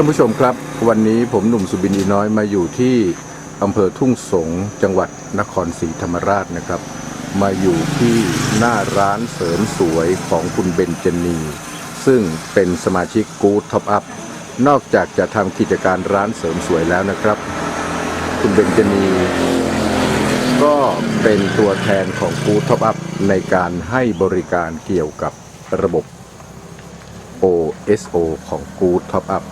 ท่านผู้ชมครับ วันนี้ผมหนุ่มสุบินีน้อยมาอยู่ที่อำเภอทุ่งสงจังหวัดนครศรีธรรมราชนะครับ มาอยู่ที่หน้าร้านเสริมสวยของคุณเบนจนี ซึ่งเป็นสมาชิกกู๊ดท็อปอัพนอกจากจะทำกิจการร้านเสริมสวยแล้วนะครับ คุณเบนจนีก็เป็นตัวแทนของกู๊ดท็อปอัพในการให้บริการเกี่ยวกับระบบ OSO ของ Good Top Up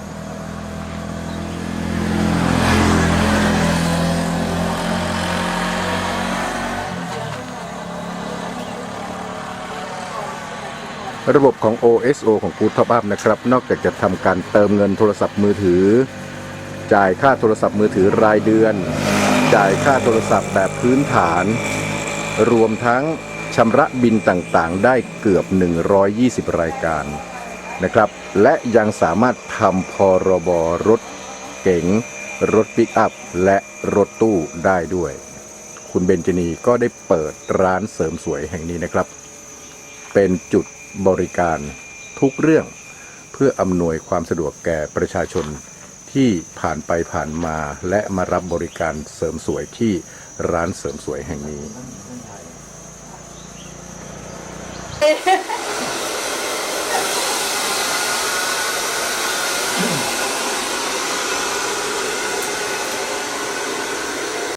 ระบบของ OSO ของ Good Top Up นะครับ นอกจากจะทำการเติมเงินโทรศัพท์มือถือ จ่ายค่าโทรศัพท์มือถือรายเดือน จ่ายค่าโทรศัพท์แบบพื้นฐาน รวมทั้งชำระบินต่างๆ ได้เกือบ 120 รายการนะครับ และยังสามารถทำพรบรถเก๋ง รถปิกอัพ และรถตู้ได้ด้วย คุณเบนจนีก็ได้เปิดร้านเสริมสวยแห่งนี้นะครับ เป็นจุด บริการทุกเรื่อง เพื่ออำนวยความสะดวกแก่ประชาชนที่ผ่านไปผ่านมาและมารับบริการเสริมสวยที่ร้านเสริมสวยแห่งนี้